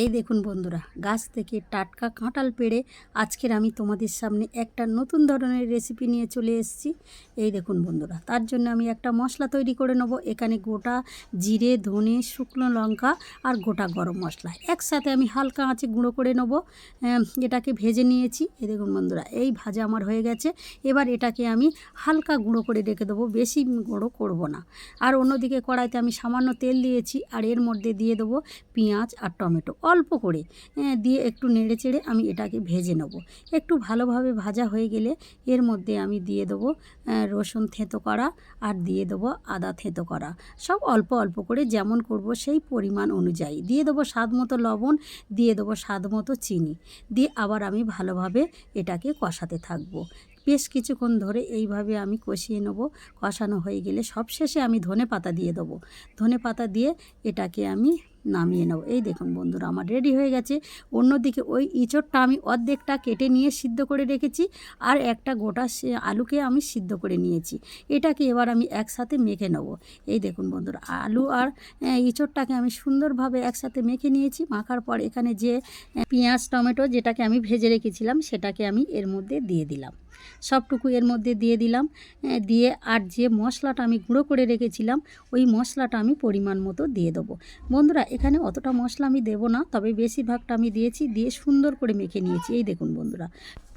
এই দেখুন বন্ধুরা, গাছ থেকে টাটকা কাঁঠাল পেড়ে আজকের আমি তোমাদের সামনে একটা নতুন ধরনের রেসিপি নিয়ে চলে এসেছি। এই দেখুন বন্ধুরা, তার জন্য আমি একটা মশলা তৈরি করে নেব। এখানে গোটা জিরে, ধনে, শুকনো লঙ্কা আর গোটা গরম মশলা। একসাথে আমি হালকা আঁচে গুঁড়ো করে নেব। এটাকে ভেজে নিয়েছি। এই দেখুন বন্ধুরা, এই ভাজা আমার হয়ে গেছে। এবার এটাকে আমি হালকা গুঁড়ো করে রেখে দেবো, বেশি গুঁড়ো করব না। আর অন্যদিকে কড়াইতে আমি সামান্য তেল দিয়েছি, আর এর মধ্যে দিয়ে দেবো পেঁয়াজ আর টমেটো। অল্প করে দিয়ে একটু নেড়ে চেড়ে আমি এটাকে ভেজে নেব। একটু ভালোভাবে ভাজা হয়ে গেলে এর মধ্যে আমি দিয়ে দেবো রসুন থেঁতো করা আর দিয়ে দেবো আদা থেঁতো করা। সব অল্প অল্প করে যেমন করব সেই পরিমাণ অনুযায়ী। দিয়ে দেবো স্বাদ মতো লবণ, দিয়ে দেবো স্বাদ মতো চিনি। দিয়ে আবার আমি ভালোভাবে এটাকে কষাতে থাকব। বেশ কিছুক্ষণ ধরে এইভাবে আমি কষিয়ে নেব। কষানো হয়ে গেলে সবশেষে আমি ধনে পাতা দিয়ে দেবো। ধনে পাতা দিয়ে এটাকে আমি নামিয়ে নেব। এই দেখুন বন্ধুরা আমার রেডি হয়ে গেছে। অন্যদিকে ওই ইঁচড়টা আমি অর্ধেকটা কেটে নিয়ে সিদ্ধ করে রেখেছি আর একটা গোটা আলুকে আমি সিদ্ধ করে নিয়েছি। এটাকে এবার আমি একসাথে মেখে নেব। এই দেখুন বন্ধুরা আলু আর আহ, ইঁচড়টাকে আমি সুন্দরভাবে একসাথে মেখে নিয়েছি। মাখার পর এখানে যে পেঁয়াজ টমেটো যেটাকে আমি ভেজে রেখেছিলাম সেটাকে আমি এর মধ্যে দিয়ে দিলাম। সবটুকু এর মধ্যে দিয়ে দিলাম। দিয়ে আর যে মশলাটা আমি গুঁড়ো করে রেখেছিলাম, ওই মশলাটা আমি পরিমাণ মতো দিয়ে দেবো। বন্ধুরা, এখানে অতটা মশলা আমি দেবো না, তবে বেশিরভাগটা আমি দিয়েছি, দিয়ে সুন্দর করে মেখে নিয়েছি। এই দেখুন বন্ধুরা।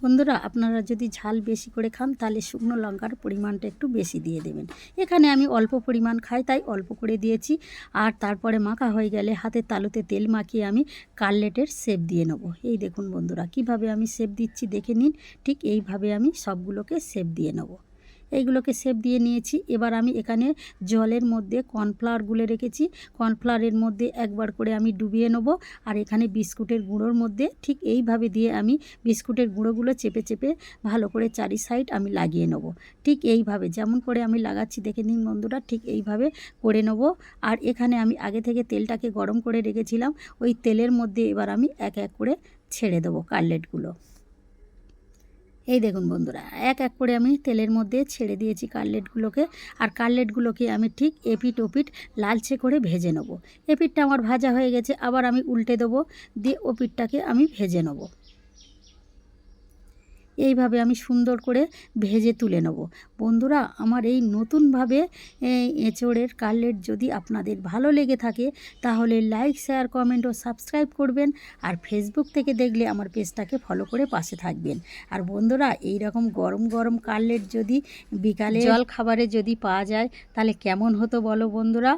বন্ধুরা, আপনারা যদি ঝাল বেশি করে খান, তাহলে শুকনো লঙ্কার পরিমাণটা একটু বেশি দিয়ে দেবেন। এখানে আমি অল্প পরিমাণ খাই, তাই অল্প করে দিয়েছি। আর তারপরে মাখা হয়ে গেলে হাতের তালুতে তেল মাখিয়ে আমি কাটলেটের শেপ দিয়ে নেব। এই দেখুন বন্ধুরা, কীভাবে আমি শেপ দিচ্ছি দেখে নিন। ঠিক এইভাবে আমি সবগুলোকে সেপ দিয়ে নেব। এইগুলোকে সেপ দিয়ে নিয়েছি। এবার আমি এখানে জলের মধ্যে কর্নফ্লাওয়ার গুলে রেখেছি। কর্নফ্লাওয়ারের মধ্যে একবার করে আমি ডুবিয়ে নেব। আর এখানে বিস্কুটের গুঁড়োর মধ্যে ঠিক এইভাবে দিয়ে আমি বিস্কুটের গুঁড়োগুলো চেপে চেপে ভালো করে চারি সাইড আমি লাগিয়ে নেব। ঠিক এইভাবে যেমন করে আমি লাগাচ্ছি, দেখে নিন বন্ধুরা, ঠিক এইভাবে করে নেব। আর এখানে আমি আগে থেকে তেলটাকে গরম করে রেখেছিলাম। ওই তেলের মধ্যে এবার আমি এক এক করে ছেড়ে দেবো কাটলেটগুলো। এই দেখুন বন্ধুরা, এক এক করে আমি তেলের মধ্যে ছেড়ে দিয়েছি কাটলেটগুলোকে আর কাটলেটগুলোকে আমি ঠিক এপিট ওপিট লালচে করে ভেজে নেব। এপিটটা আমার ভাজা হয়ে গেছে, আবার আমি উল্টে দেবো, দিয়ে ওপিটটাকে আমি ভেজে নেব। এইভাবে আমি সুন্দর করে ভেজে তুলে নেব। বন্ধুরা, আমার এই নতুনভাবে এঁচড়ের কাটলেট যদি আপনাদের ভালো লেগে থাকে, তাহলে লাইক, শেয়ার, কমেন্ট ও সাবস্ক্রাইব করবেন আর ফেসবুক থেকে দেখলে আমার পেজটাকে ফলো করে পাশে থাকবেন। আর বন্ধুরা এই রকম গরম গরম কাটলেট যদি বিকালে জল খাবারে যদি পাওয়া যায়, তাহলে কেমন হতো বলো বন্ধুরা?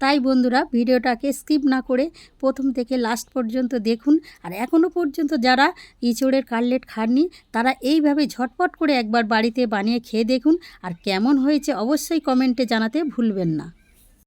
তাই বন্ধুরা ভিডিওটাকে স্কিপ না করে প্রথম থেকে লাস্ট পর্যন্ত দেখুন। আর এখনও পর্যন্ত যারা ইঁচড়ের কাটলেট খাননি, তারা এইভাবে ঝটপট করে একবার বাড়িতে বানিয়ে খেয়ে দেখুন। আর কেমন হয়েছে অবশ্যই কমেন্টে জানাতে ভুলবেন না।